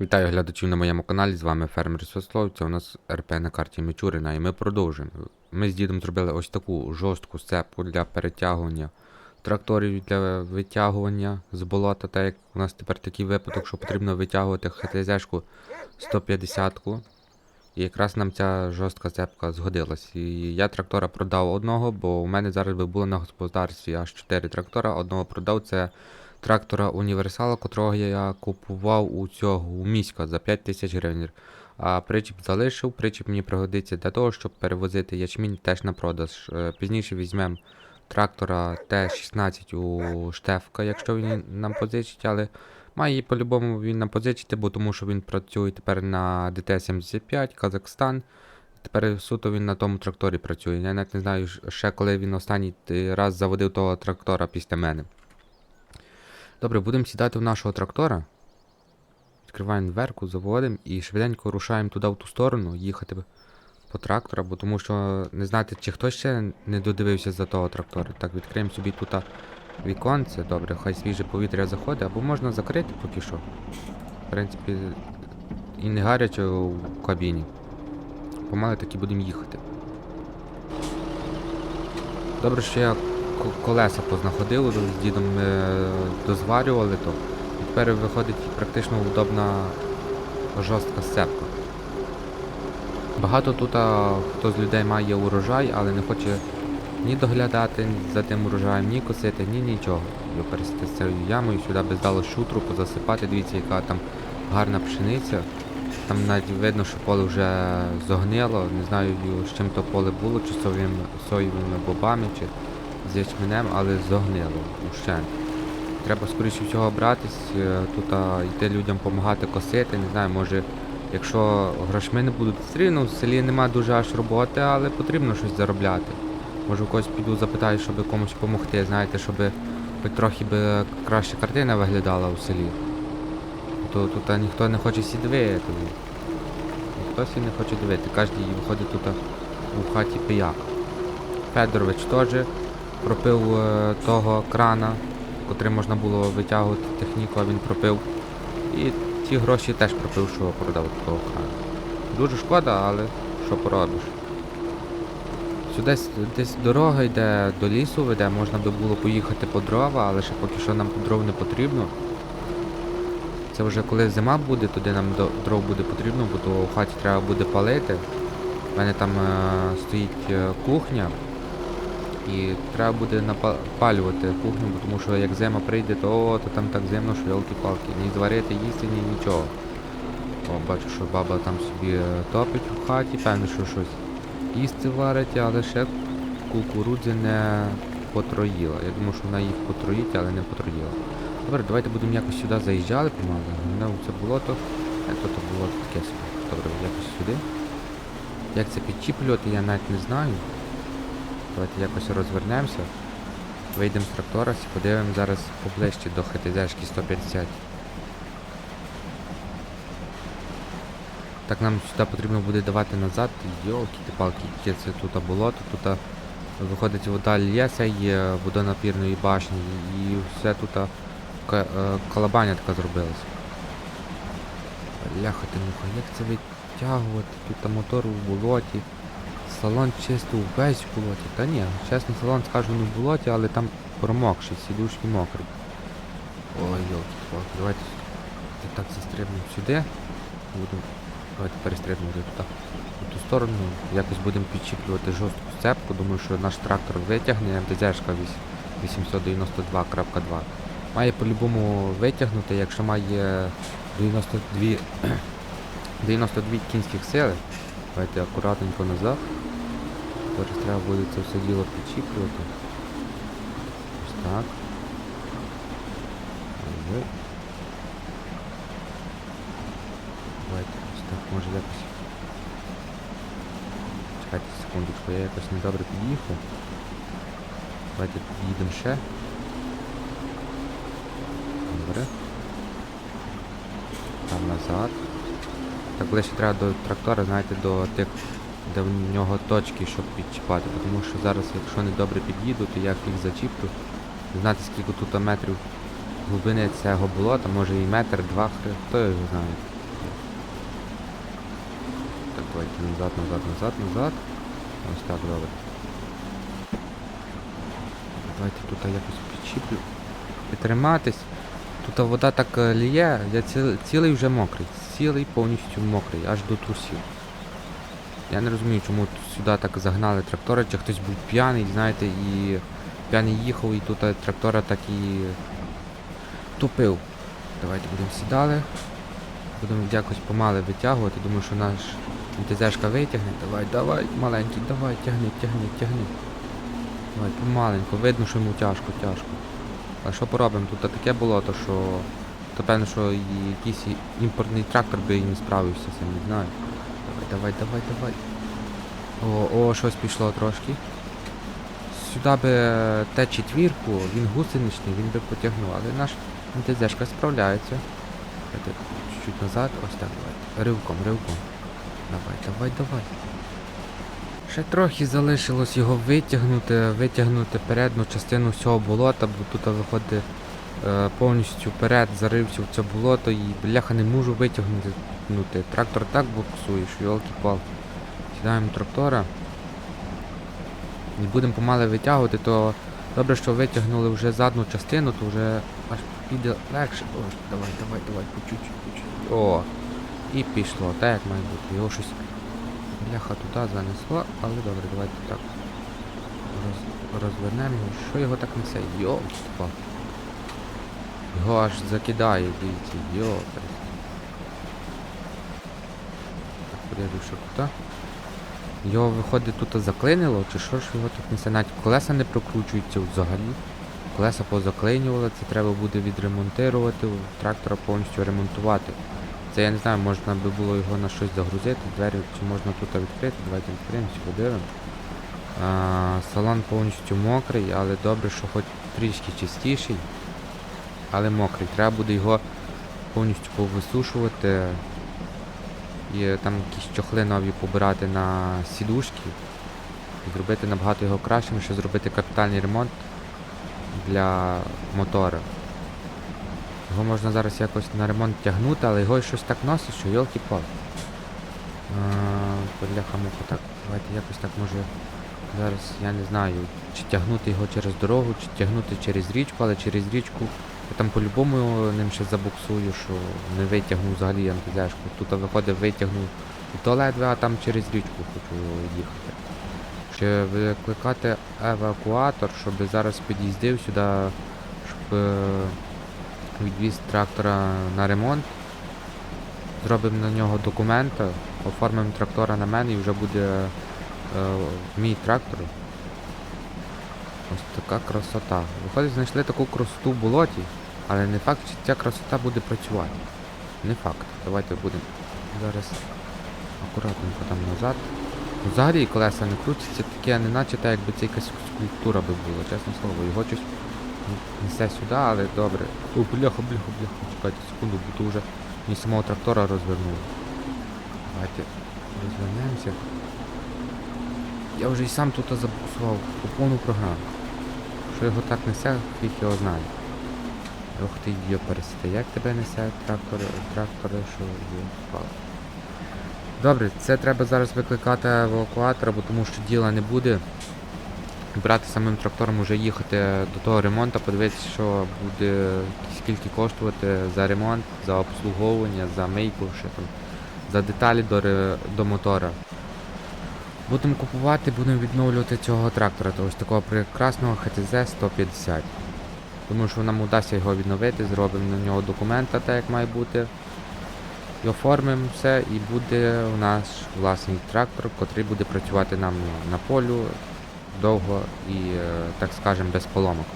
Вітаю глядачів на моєму каналі, з вами фермер Свяслов. Це у нас РП на карті Мічурина і ми продовжуємо. Ми з дідом зробили ось таку жорстку сцепку для перетягування тракторів для витягування з болота, так як у нас тепер такий випадок, що потрібно витягувати ХТЗ-шку 150-ку. І якраз нам ця жорстка сцепка згодилась. І я трактора продав одного, бо у мене зараз би було на господарстві аж 4 трактора. Одного продав це трактора універсала, котрого я купував у цього у міська за 5 тисяч гривень. А причіп залишив, причіп мені пригодиться для того, щоб перевозити ячмінь теж на продаж. Е, Пізніше візьмемо трактора Т-16 у Штефка, якщо він нам позичить, але має по-любому він нам позичити, бо тому що він працює тепер на ДТ-75, Казахстан. Тепер суто він на тому тракторі працює. Я навіть не знаю ще коли він останній е, раз заводив того трактора після мене. Добре, будемо сідати в нашого трактора. Відкриваємо дверку, заводимо і швиденько рушаємо туди в ту сторону, їхати по трактора, бо тому що не знати, чи хтось ще не додивився за того трактора. Так, відкриємо собі тут віконце, добре, хай свіже повітря заходить, або можна закрити поки що. В принципі, і не гаряче в кабіні. Помали таки будемо їхати. Добре, що я колеса познаходив, з дідом е, дозварювали то. І тепер виходить практично удобна жорстка сцепка. Багато тут хто з людей має урожай, але не хоче ні доглядати за тим урожаєм, ні косити, ні нічого. Пересити з цією ямою, сюди би здало шутру, позасипати, дивіться, яка там гарна пшениця. Там навіть видно, що поле вже зогнило. Не знаю, з чим то поле було, чи соєвими бобами, чи з ячменем, але зогнило вщент. Треба скоріше всього братись, е, тут а, йти людям допомагати косити. Не знаю, може, якщо грошми не будуть все рівно, в селі нема дуже аж роботи, але потрібно щось заробляти. Може у когось піду запитаю, щоб комусь допомогти, знаєте, щоб хоч трохи би краще картина виглядала у селі. То тут ніхто не хоче сі дивити. Ніхто сі не хоче дивити. Кожен виходить тут а, у хаті пияк. Федорович теж пропив е, того крана, котрий можна було витягувати техніку, а він пропив. І ті гроші теж пропив, що продав того крана. Дуже шкода, але що поробиш. Сюди десь дорога йде до лісу веде, можна би було поїхати по дрова, але ще поки що нам дров не потрібно. Це вже коли зима буде, туди нам дров буде потрібно, бо то в хаті треба буде палити. У мене там е, стоїть е, кухня. І треба буде напалювати кухню, тому що як зима прийде, то, то там так зимно, що йолки-палки. Ні зварити, їсти, ні нічого. О, бачу, що баба там собі е, топить в хаті, певно, що щось їсти варить, але ще кукурудзи не потроїла. Я думаю, що вона їх потроїть, але не потроїла. Добре, давайте будемо якось сюди заїжджали помалу. Мене це болото. Як то було таке собі. Добре, якось сюди. Як це підчіплювати, я навіть не знаю. Давайте якось розвернемося. Вийдемо з трактора, і подивимо зараз поближче до ХТЗ-шки 150. Так нам сюди потрібно буде давати назад. Йолки ти палки, яке це тут болото, тут виходить вода лється, є водонапірної башні і все тут а, е, така зробилася. Бляха ти муха, як це витягувати? Тут мотор у болоті. Салон чисто увесь в болоті. Та ні, чесно, салон скажу не в болоті, але там промокший, сідушки мокрі. Ой, йолки давайте так застрибнемо сюди. Будемо. Давайте перестрибнемо туди. В ту сторону. Якось будемо підчіплювати жорстку сцепку. Думаю, що наш трактор витягне МТЗшка 892.2. Має по-любому витягнути, якщо має 92 92 кінських сили. Давайте акуратненько назад. Зараз треба буде це все діло підчіплювати. Ось так. Ой-ой. Давайте ось так може якось. Чекайте секундочку, я якось недобре під'їхав. Давайте під'їдемо ще. Добре. Там назад. Так ближче треба до трактора, знаєте, до тих, де в нього точки, щоб підчіпати. Тому що зараз, якщо не добре під'їду, то я їх зачіплю. Знати скільки тут метрів глибини цього болота, може і метр, два, хто його знає. Так, давайте назад, назад, назад, назад. Ось так, добре. Давайте тут якось підчіплю. Підтриматись. Тут вода так е, ліє, я ціл- цілий вже мокрий. Цілий повністю мокрий, аж до трусів. Я не розумію, чому сюди так загнали трактори, чи хтось був п'яний, знаєте, і п'яний їхав, і тут трактора так і тупив. Давайте будемо сідали. Будемо якось помали витягувати. Думаю, що наш МТЗшка витягне. Давай, давай, маленький, давай, тягни, тягни, тягни. Давай, помаленьку. Видно, що йому тяжко, тяжко. А що поробимо? Тут таке було, то що. То певно, що якийсь імпортний трактор би і не справився цим, не знаю. Давай, давай, давай. О, о, щось пішло трошки. Сюди би те четвірку, він гусеничний, він би потягнув, але наш МТЗшка справляється. Давайте чуть-чуть назад, ось так давай. Ривком, ривком. Давай, давай, давай. Ще трохи залишилось його витягнути, витягнути передню частину всього болота, бо тут виходить повністю вперед, зарився в це болото і бляха не можу витягнути. Ну, трактор так буксує, що йолки-пал. Сідаємо трактора. І будемо помале витягувати, то добре, що витягнули вже задну частину, то вже аж піде легше. О, давай, давай, давай, по чуть-чуть. О! І пішло, так як має бути. Його щось бляха туди занесло, але добре, давайте так. Роз, розвернемо його. Що його так несе? Йолки пал Його аж закидає, дивіться, йопер. Так, подивлюсь, що куди. Його виходить тут заклинило, чи що ж його тут несе? Навіть колеса не прокручуються взагалі. Колеса позаклинювали, це треба буде відремонтувати, трактора повністю ремонтувати. Це я не знаю, можна би було його на щось загрузити, двері чи можна тут відкрити, давайте відкриємося, подивимо. А, салон повністю мокрий, але добре, що хоч трішки чистіший, але мокрий. Треба буде його повністю повисушувати і там якісь чохли нові побирати на сідушки. І зробити набагато його кращим, що зробити капітальний ремонт для мотора. Його можна зараз якось на ремонт тягнути, але його щось так носить, що йолки пал Бляха муха так. Давайте якось так може. Зараз я не знаю, чи тягнути його через дорогу, чи тягнути через річку, але через річку я там по-любому ним ще забуксую, що не витягну взагалі антизяшку. Тут виходить витягну і то ледве, а там через річку хочу їхати. Ще викликати евакуатор, щоб зараз під'їздив сюди, щоб е, відвіз трактора на ремонт. Зробимо на нього документи, оформимо трактора на мене і вже буде е, мій трактор. Ось така красота. Виходить, знайшли таку красоту в болоті, але не факт, чи ця красота буде працювати. Не факт. Давайте будемо зараз акуратненько там назад. Взагалі колеса не крутяться, таке, не наче так, якби це якась скульптура би була, чесне слово. Його щось несе сюди, але добре. О, бляха, бляха, бляха. Чекайте секунду, бо то вже мені самого трактора розвернуло. Давайте розвернемося. Я вже і сам тут забуксував по повну програму. Що його так несе, фіг його знає. Ох ти йо пересите, як тебе несе трактори, трактори, що є впав. Добре, це треба зараз викликати евакуатора, бо тому що діла не буде. Брати самим трактором уже їхати до того ремонту, подивитися, що буде скільки коштувати за ремонт, за обслуговування, за мийку, ще там, за деталі до, до мотора. Будемо купувати, будемо відновлювати цього трактора, того ж такого прекрасного HTZ 150. Думаю, що нам вдасться його відновити, зробимо на нього документи, так як має бути. І оформимо все, і буде у нас власний трактор, котрий буде працювати нам на полю довго і, е, так скажемо, без поломок.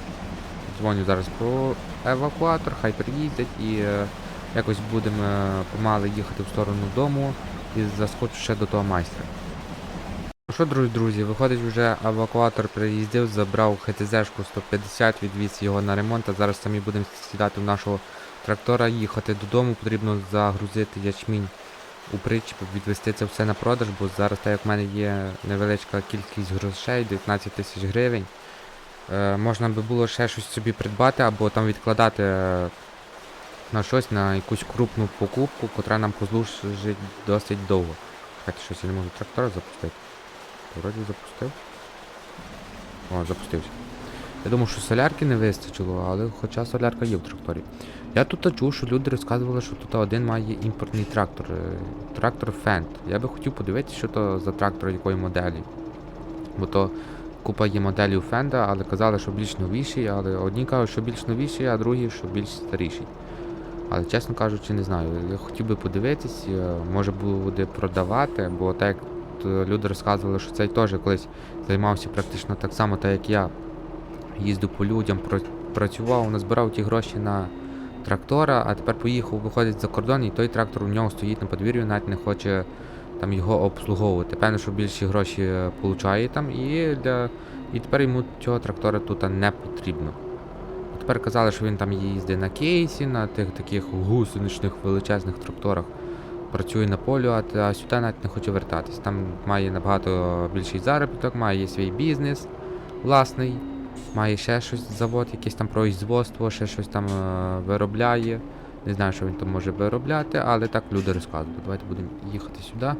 Дзвоню зараз по евакуатор, хай приїздять і е, якось будемо е, помали їхати в сторону дому і заскочу ще до того майстра. Що, друзі, друзі, виходить вже евакуатор приїздив, забрав ХТЗ-шку 150, відвіз його на ремонт, а зараз самі будемо сідати в нашого трактора, їхати додому, потрібно загрузити ячмінь у причіп, відвести це все на продаж, бо зараз, так як в мене є невеличка кількість грошей, 19 тисяч гривень. Е, можна би було ще щось собі придбати або там відкладати е, на щось, на якусь крупну покупку, котра нам послужить досить довго. Чекайте, щось я не можу трактора запустити. Вроді запустив. О, запустився. Я думав, що солярки не вистачило, але хоча солярка є в тракторі. Я тут чув, що люди розказували, що тут один має імпортний трактор. е, Трактор Fendt. Я би хотів подивитися, що то за трактор якої моделі. Бо то купа є моделів Fenda, але казали, що більш новіший, але одні кажуть, що більш новіший, а другі, що більш старіший. Але чесно кажучи, не знаю. Я хотів би подивитись, е, може буде продавати, бо так як то люди розказували, що цей теж колись займався практично так само, так як я. Їздив по людям, працював, назбирав ті гроші на трактора, а тепер поїхав, виходить за кордон, і той трактор у нього стоїть на подвір'ю, навіть не хоче там його обслуговувати. Певно, що більші гроші е, получає там, і, для... і тепер йому цього трактора тут не потрібно. Тепер казали, що він там їздить на кейсі, на тих таких гусеничних величезних тракторах. Працює на полю, а, сюди навіть не хоче вертатись. Там має набагато більший заробіток, має свій бізнес власний, має ще щось завод, якесь там производство, ще щось там е, виробляє. Не знаю, що він там може виробляти, але так люди розказують. Давайте будемо їхати сюди.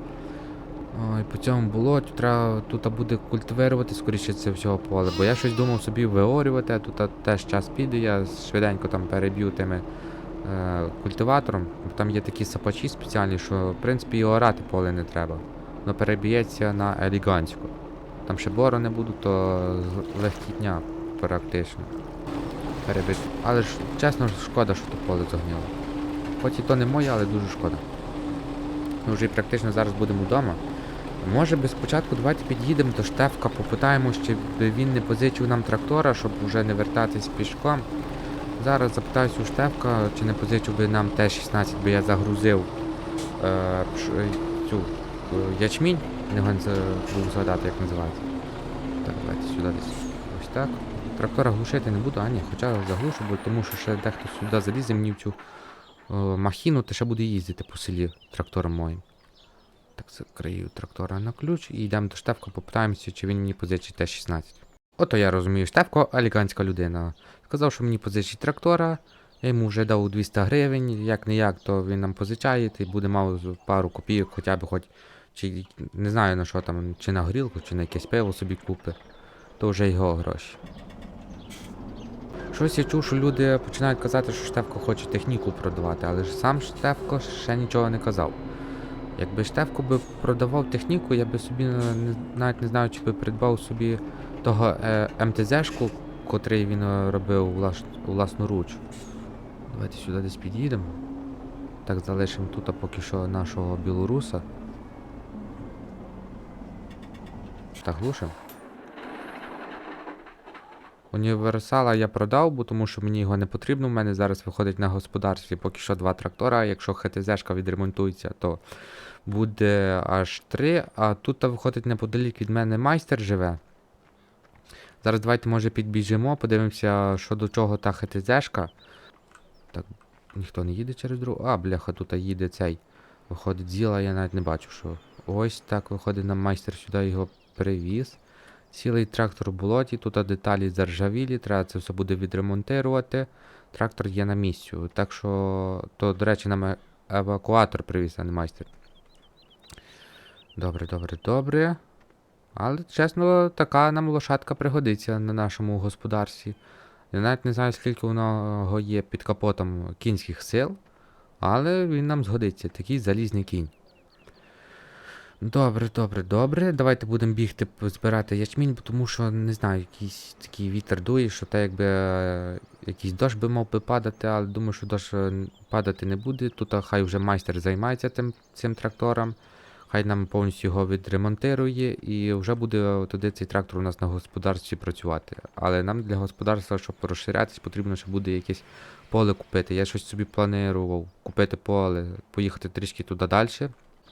Ой, по цьому болоті треба тут буде культивувати, скоріше це всього поле. Бо я щось думав собі виорювати, а тут теж час піде, я швиденько там переб'ю тими культиватором. Бо Там є такі сапачі спеціальні, що в принципі і орати поле не треба. Воно переб'ється на елегантську. Там ще бору не буду, то з- легкітня практично. Перебити. Але ж чесно шкода, що то поле загнило. Хоч і то не моє, але дуже шкода. Ми вже практично зараз будемо вдома. Може би спочатку давайте під'їдемо до Штефка, попитаємо, чи він не позичив нам трактора, щоб вже не вертатись пішком. Зараз запитаюся у Штефка, чи не позичив би нам Т-16, бо я загрузив е, цю е, ячмінь, не буду згадати, як називається. Так, давайте сюди десь. Ось так. Трактора глушити не буду, а ні, хоча заглушу, бо тому що ще дехто сюди залізе мені в цю е, махіну, та ще буде їздити по селі трактором моїм. Так, закрию трактора на ключ і йдемо до Штефка, попитаємося, чи він мені позичить Т-16. Ото я розумію, Штефко аліканська людина. Сказав, що мені позичить трактора, я йому вже дав 200 гривень, як не як, то він нам позичає, і буде мав пару копійок, хоча б хоч, чи не знаю на що там, чи на горілку, чи на якесь пиво собі купи. То вже його гроші. Щось я чув, що люди починають казати, що Штефко хоче техніку продавати, але ж сам Штефко ще нічого не казав. Якби Штефко би продавав техніку, я би собі навіть не знаю, чи би придбав собі того е, МТЗ-шку, котрий він е, робив влас, власноруч. Давайте сюди десь під'їдемо. Так залишимо тут поки що нашого білоруса. Так, глушимо. Універсала я продав, бо тому що мені його не потрібно. У мене зараз виходить на господарстві поки що два трактора. Якщо ХТЗ-шка відремонтується, то буде аж три. А тут виходить неподалік від мене майстер живе. Зараз давайте, може, підбіжимо, подивимося, що до чого та ХТЗ-шка. Так, ніхто не їде через дорогу. А, бляха, тут їде цей. Виходить, зіла, я навіть не бачу, що. Ось так виходить нам майстер сюди його привіз. Цілий трактор у болоті, тут деталі заржавілі, треба це все буде відремонтувати. Трактор є на місці. Так що, то, до речі, нам е- евакуатор привіз, а не майстер. Добре, добре, добре. Але, чесно, така нам лошадка пригодиться на нашому господарстві. Я навіть не знаю, скільки воно є під капотом кінських сил, але він нам згодиться, такий залізний кінь. Добре, добре, добре. Давайте будемо бігти збирати ячмінь, тому що не знаю, якийсь такий вітер дує, що так якби е, якийсь дощ би мав би падати, але думаю, що дощ е, падати не буде. Тут хай вже майстер займається тим, цим трактором, хай нам повністю його відремонтує, і вже буде туди цей трактор у нас на господарстві працювати. Але нам для господарства, щоб розширятись, потрібно, ще буде якесь поле купити. Я щось собі планував купити поле, поїхати трішки туди далі.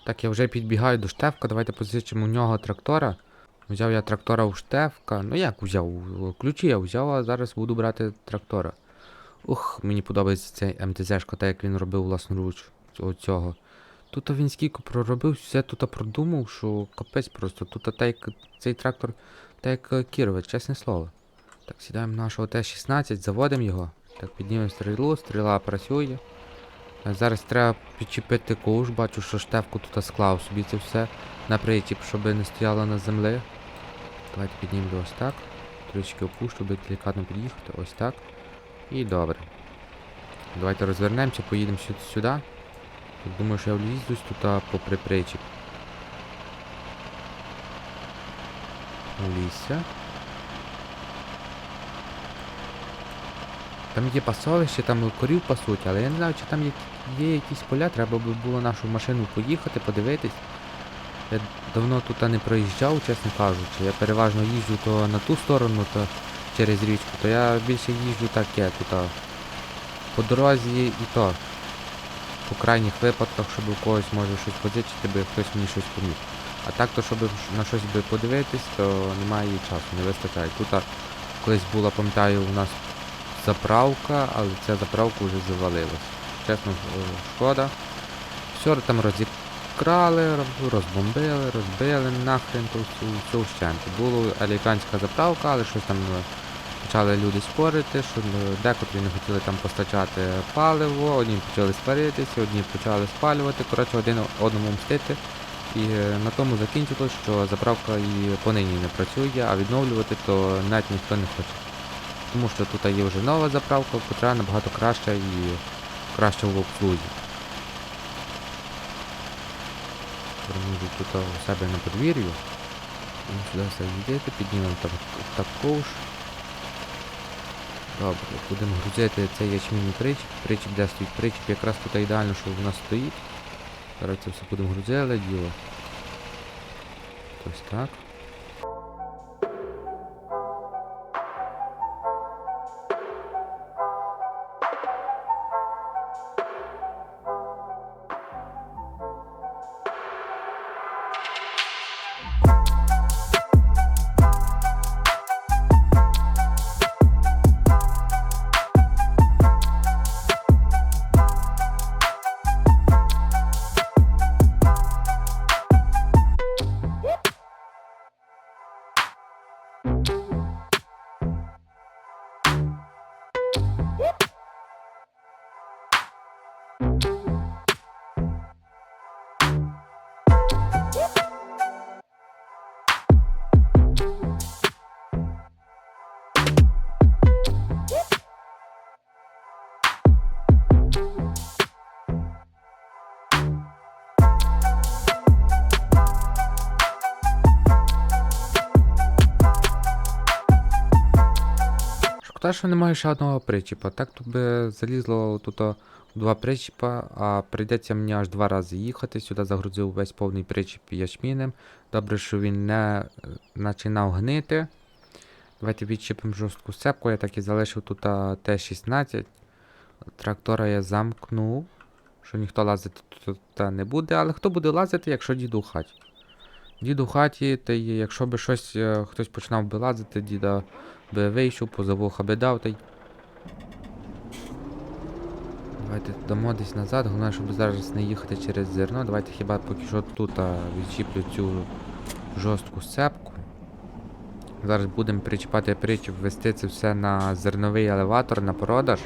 Так, я вже підбігаю до Штефка, давайте позичимо у нього трактора. Взяв я трактора у Штефка. Ну як взяв? Ключі я взяв, а зараз буду брати трактора. Ух, мені подобається цей МТЗ-шка, так як він робив власноруч цього. Тут він скільки проробив, все тут продумав, що капець просто. Тут так як цей трактор, так як Кіровець, чесне слово. Так, сідаємо нашого Т-16, заводимо його. Так, піднімемо стрілу, стріла працює. Е, Зараз треба підчепити ковш, бачу, що штефку тут склав собі це все на причіп, щоб не стояло на землі. Давайте піднімемо ось так. Трішки опущу, щоб делікатно під'їхати. Ось так. І добре. Давайте розвернемося, поїдемо сюди. Я Думаю, що я влізусь тут попри причіп. Влізся. Там є пасовище, там корів пасуть, але я не знаю, чи там є, є якісь поля, треба би було нашу машину поїхати, подивитись. Я давно тут не проїжджав, чесно кажучи. Я переважно їжджу то на ту сторону, то через річку, то я більше їжджу таке тут. По дорозі і то. По крайніх випадках, щоб у когось може щось позичити, би хтось мені щось поміг. А так, то щоб на щось би подивитись, то немає часу, не вистачає. Тут а, колись була, пам'ятаю, у нас заправка, але ця заправка вже завалилась. Чесно, е, шкода. Все там розікрали, розбомбили, розбили нахрен то всю, всю вщент. Була американська заправка, але щось там е, почали люди спорити, що е, декотрі не хотіли там постачати паливо, одні почали сваритися, одні почали спалювати, коротше, один одному мстити. І е, на тому закінчилось, що заправка і понині не працює, а відновлювати то навіть ніхто не хоче. Тому що тут є вже нова заправка, котра набагато краща і краща в обслузі. Проміжу тут у себе на подвір'ю. Сюди все їдете, піднімемо так, так ковш. Добре, будемо грузити цей ячмінний причіп. Причіп, де стоїть причіп, якраз тут ідеально, що в нас стоїть. Зараз це все будемо грузили, діло. Ось так. Шкода, що немає ще одного причіпа. Так тут би залізло тут два причіпа, а прийдеться мені аж два рази їхати. Сюди загрузив весь повний причіп ячмінем. Добре, що він не е, починав гнити. Давайте відчіпимо жорстку сцепку. Я так і залишив тут Т-16. Трактора я замкнув. Що ніхто лазити тут не буде, але хто буде лазити, якщо діду в хаті? Діду в хаті, та якщо би щось е, хтось починав би лазити, діда би вийшов, поза вуха би дав та й. Давайте дамо десь назад, головне, щоб зараз не їхати через зерно. Давайте хіба поки що тут відчіплю цю жорстку сцепку. Зараз будемо причіпати причіп, вести це все на зерновий елеватор на продаж.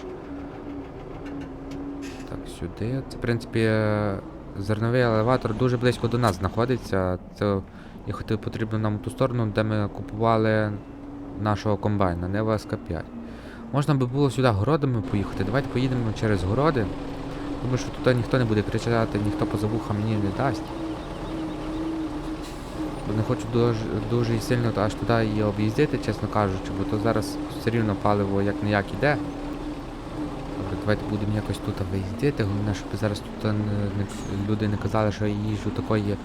Так, сюди. Це, в принципі, е, зерновий елеватор дуже близько до нас знаходиться. Це їхати потрібно нам ту сторону, де ми купували нашого комбайна, не ВСК-5. Можна би було сюди городами поїхати. Давайте поїдемо через городи. Думаю, що тут ніхто не буде кричати, ніхто поза вуха мені не дасть. Бо не хочу дуже, дуже сильно аж туди її об'їздити, чесно кажучи, бо то зараз все рівно паливо як не як іде. Добре, давайте будемо якось тут виїздити. Головне, щоб зараз тут не, люди не казали, що я їжджу такої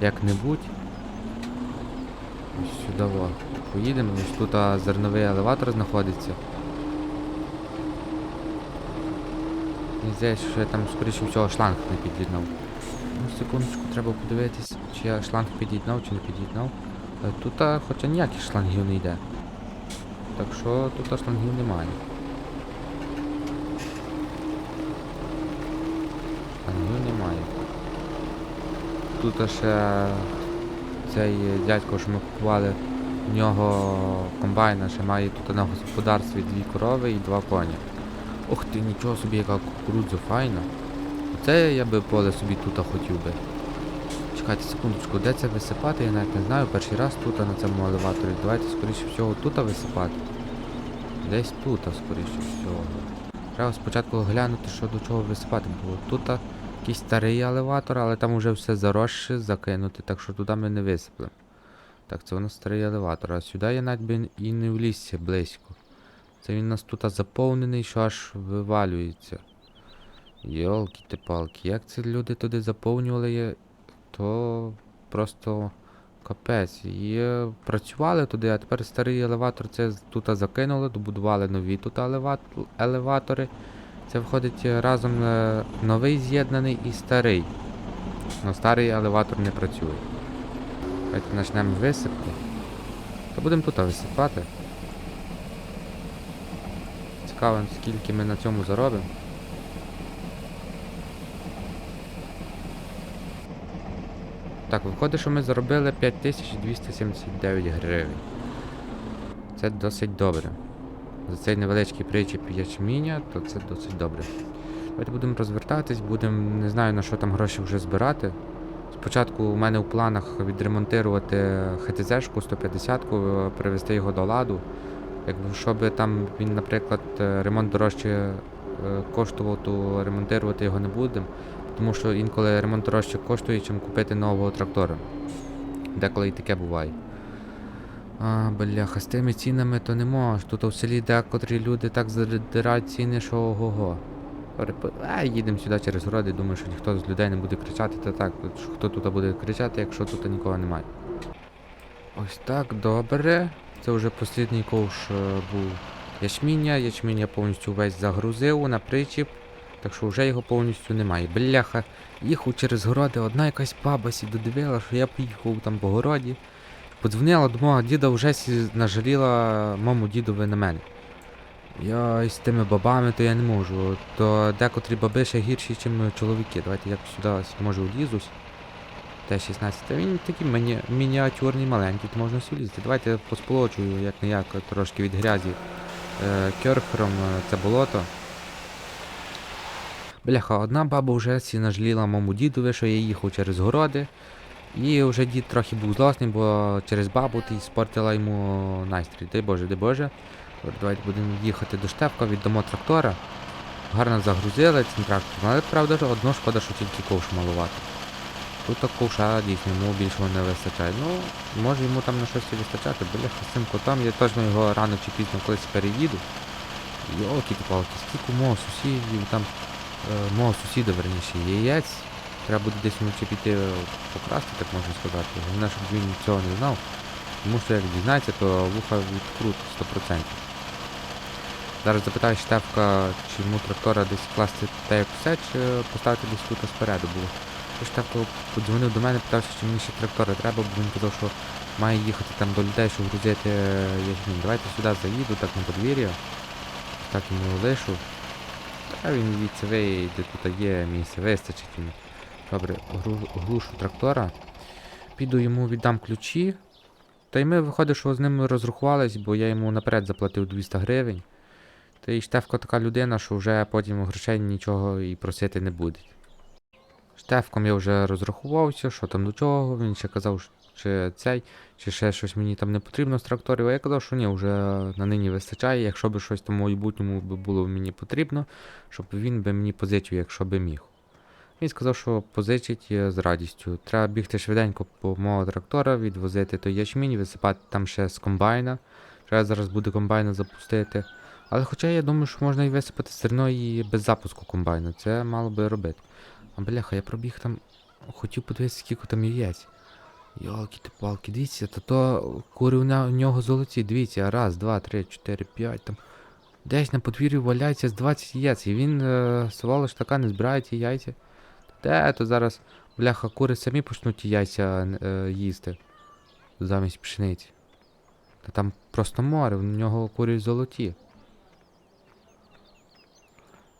як-небудь. Ось сюди. Поїдемо, ось тут а, зерновий елеватор знаходиться. Здається, що я там, скоріше всього, шланг не під'єднав. Ну, секундочку, треба подивитись, чи я шланг під'єднав, чи не під'єднав. Е, Тут, а, хоча ніяких шлангів не йде. Так що тут шлангів немає. Шлангів немає. Тут ще цей дядько, що ми купували, в нього комбайна ще має тут на господарстві дві корови і два коні. Ух ти, нічого собі, яка кукурудза файна. Оце я би поле собі тут хотів би. Чекайте секундочку, де це висипати, я навіть не знаю. Перший раз тут на цьому елеваторі. Давайте скоріше всього тут висипати. Десь тут, скоріше всього. Треба спочатку глянути, що до чого висипати, бо тут якийсь старий елеватор, але там вже все заросше, закинути, так що туди ми не висиплемо. Так, це у нас старий елеватор, а сюди я навіть би і не влізся близько. Це він у нас тут заповнений, що аж вивалюється. йолки ти палки як це люди туди заповнювали, то просто капець. І працювали туди, а тепер старий елеватор це тут закинули, добудували нові тут елеватори. Це виходить разом е, новий з'єднаний і старий. Ну, старий елеватор не працює. Давайте почнемо висипку. Та будемо тут висипати. Цікаво, скільки ми на цьому заробимо. Так, виходить, що ми заробили 5279 гривень. Це досить добре. За цей невеличкий причіп ячміння, то це досить добре. Давайте будемо розвертатись, будемо, не знаю на що там гроші вже збирати. Спочатку у мене в планах відремонтувати ХТЗ-шку 150-ку, е, привести його до ладу. Якби щоб там він, наприклад, е, ремонт дорожче е, коштував, то ремонтувати його не будемо. Тому що інколи ремонт дорожче коштує, чим купити нового трактора. Деколи і таке буває. А, бляха, з тими цінами то не можеш. Тут у селі декотрі люди так задирають ціни, що ого-го. А, їдемо сюди через городи, думаю, що ніхто з людей не буде кричати, та так, хто тут буде кричати, якщо тут нікого немає. Ось так, добре. Це вже послідній ковш е, був ячміння. Ячмінь я повністю весь загрузив на причіп. Так що вже його повністю немає. Бляха, їхав через городи, одна якась баба сі додивила, що я поїхав там по городі. Подзвонила до мого діда, вже нажаліла моєму дідові на мене. Я із тими бабами, то я не можу. То декотрі баби ще гірші, ніж чоловіки. Давайте я сюди може влізусь. Т-16. Та він такий міні... мініатюрний, маленький, то можна сюди лізти. Давайте я посполочую, як не як, трошки від грязі е, керфером е, це болото. Бляха, одна баба вже сі нажліла моєму дідові, що я їхав через городи. І вже дід трохи був злосний, бо через бабу ти спортила йому настрій. Дай Боже, дай Боже. От Давайте будемо їхати до штепка, віддамо трактора. Гарно загрузили цим трактором, але правда ж одно шкода, що тільки ковш малувати. Тут так ковша дійсно йому більшого не вистачає. Ну, може йому там на щось і вистачати, бляха з цим котом, я точно його рано чи пізно колись переїду. Йолки палки скільки мого сусідів, там е, мого сусіда, верніше, яєць. Треба буде десь вночі піти е, покрасти, так можна сказати. Головне, щоб він цього не знав. Тому що як дізнається, то вуха відкрут 100%. Зараз запитаю Штефка, чи йому трактора десь класти те як все, чи поставити десь тут спереду було. Той Штефко подзвонив до мене, питався, чи мені ще трактора треба, бо він казав, що має їхати там до людей, щоб грузити ячмінь. Давайте сюди заїду, так на подвір'я. Так йому лишу. Та він звідси вийде, тут є місце, вистачить йому. Добре, глушу трактора. Піду йому віддам ключі. Та й ми виходить, що з ним розрахувались, бо я йому наперед заплатив 200 гривень. Та й Штефко така людина, що вже потім грошей нічого і просити не буде. Штефком я вже розрахувався, що там до чого. Він ще казав, чи цей, чи ще щось мені там не потрібно з тракторів. А я казав, що ні, вже на нині вистачає. Якщо б щось там у майбутньому було мені потрібно, щоб він би мені позичив, якщо би міг. Він сказав, що позичить е, з радістю. Треба бігти швиденько по мого трактора, відвозити той ячмінь, висипати там ще з комбайна. Треба зараз буде комбайна запустити. Але хоча я думаю, що можна і висипати зерно і без запуску комбайна. Це мало би робити. А бляха, я пробіг там. Хотів подивитися, скільки там яєць. Йолки ти палки, дивіться, то то кури у нього золоті, дивіться, раз, два, три, чотири, п'ять там. Десь на подвір'ю валяється з 20 яєць, і він е, сволоч така не збирає ті яйця. Де то зараз, бляха, кури самі почнуть ті яйця е, їсти замість пшениці. Та там просто море, в нього курі золоті.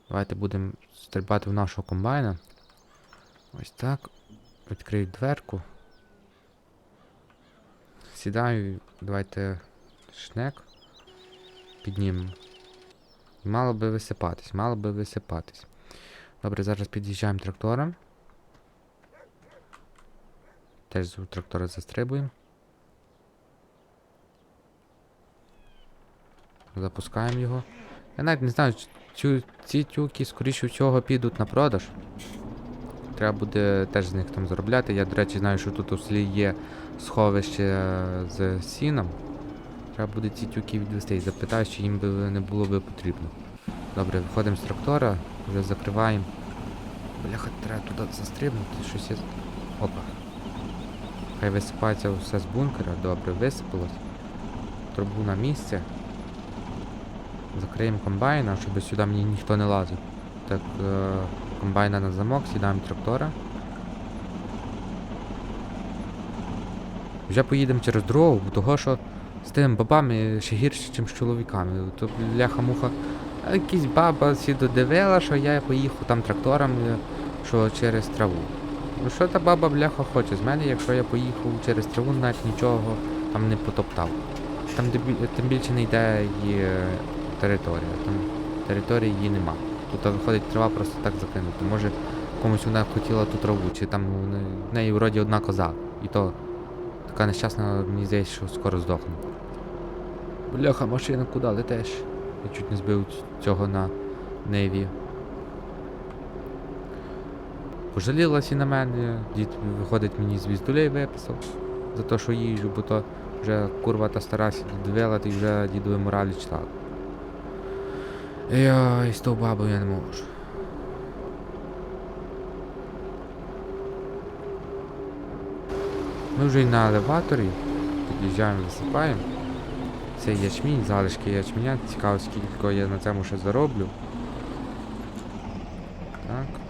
Давайте будемо стрибати в нашого комбайна. Ось так. Відкрию дверку. Сідаю, давайте шнек. Піднімемо. Мало би висипатись, мало би висипатись. Добре, зараз під'їжджаємо трактором. Теж з трактора застрибуємо. Запускаємо його. Я навіть не знаю, цю, ці тюки, скоріше всього, підуть на продаж. Треба буде теж з них там заробляти. Я, до речі, знаю, що тут у селі є сховище з сіном. Треба буде ці тюки відвести і запитаю, чи їм би не було би потрібно. Добре, виходимо з трактора, вже закриваємо. Бляха, треба туди застрибнути, щось є. Опа. Хай висипається все з бункера, добре, висипалось. Трубу на місце. Закриємо комбайна, щоб сюди мені ніхто не лазив. Так, е, комбайна на замок, сідаємо трактора. Вже поїдемо через дорогу, того що з тими бабами ще гірше, ніж з чоловіками. То бляха-муха. А Якась баба сі додивила, що я поїхав там трактором, е, що через траву. Ну що та баба бляха хоче з мене, якщо я поїхав через траву, навіть нічого там не потоптав. Там тим більше не йде її е, територія. Там території її нема. Тут виходить трава просто так закинута. Може комусь вона хотіла ту траву, чи там в неї вроді одна коза. І то така нещасна, мені здається, що скоро здохне. Бляха, машина куди летиш? Я чуть не збив цього на Нейві. Пожалілась і на мене. Дід, виходить, мені звіздулей виписав за те, що їжджу, бо то вже курва та стара дивила, ти вже дідові моралі читала. Йой, з тою бабою я не можу. Ми вже й на елеваторі. Під'їжджаємо, висипаємо. Це ячмінь, залишки ячменя. Цікаво, скільки я на цьому ще зароблю. Так.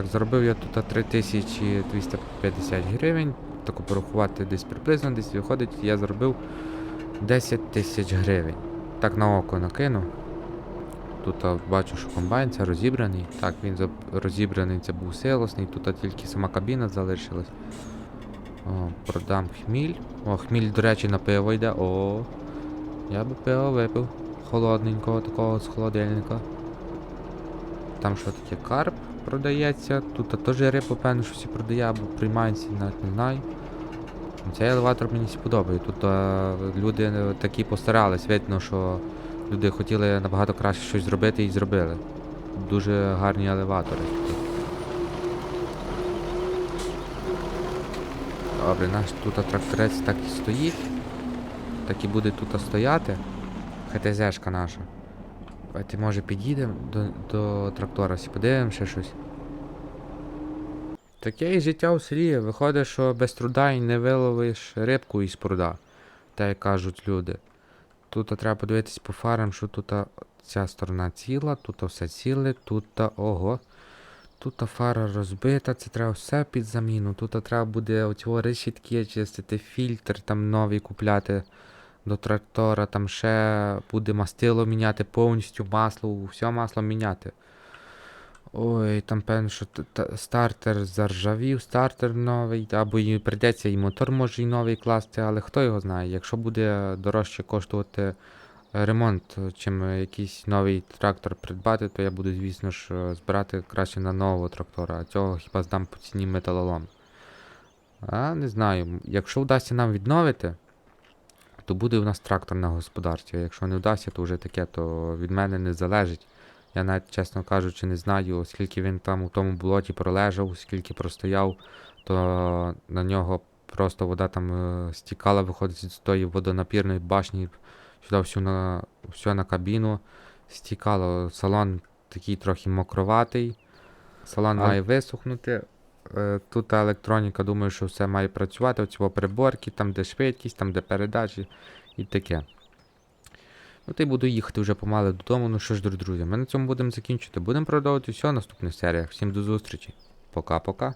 Так, заробив я тут 3250 гривень. Так порахувати десь приблизно, десь виходить, я заробив 10 тисяч гривень. Так на око накину. Тут бачу, що комбайн це розібраний. Так, він розібраний, це був силосний, тут тільки сама кабіна залишилась. О, продам хміль. О, хміль, до речі, на пиво йде. О, я би пиво випив. Холодненького такого з холодильника. Там що таке карп продається. Тут теж рибу, певно, щось і продає, або приймається, навіть не знаю. Цей елеватор мені сподобає. Тут а, люди е, такі постарались, видно, що люди хотіли набагато краще щось зробити і зробили. Дуже гарні елеватори. Добре, наш тут тракторець так і стоїть. Так і буде тут стояти. ХТЗшка наша. Давайте, може, під'їдемо до, до трактора, всі подивимо ще щось. Таке і життя у селі. Виходить, що без труда і не виловиш рибку із пруда. Так як кажуть люди. Тут треба подивитись по фарам, що тут ця сторона ціла, тут все ціле, тут ого. Тут фара розбита, це треба все під заміну. Тут треба буде оці решітки чистити, фільтр там новий купляти до трактора, там ще буде мастило міняти, повністю масло, все масло міняти. Ой, там певно, що стартер заржавів, стартер новий, або і прийдеться і мотор може і новий класти, але хто його знає. Якщо буде дорожче коштувати ремонт, чим якийсь новий трактор придбати, то я буду, звісно ж, збирати краще на нового трактора, а цього хіба здам по ціні металолом. А не знаю, якщо вдасться нам відновити, то буде у нас трактор на господарстві. А якщо не вдасться, то вже таке, то від мене не залежить. Я навіть, чесно кажучи, не знаю, скільки він там у тому болоті пролежав, скільки простояв, то на нього просто вода там е, стікала, виходить з тої водонапірної башні, сюди всю на, всю на кабіну стікало. Салон такий трохи мокроватий. Салон А- має висохнути. Е, Тут електроніка, думаю, що все має працювати. Оці приборки, там де швидкість, там де передачі і таке. Ну, та й буду їхати вже помалу додому. Ну що ж, друзі, ми на цьому будемо закінчити. Будемо продовжувати все в наступних серіях. Всім до зустрічі. Пока-пока.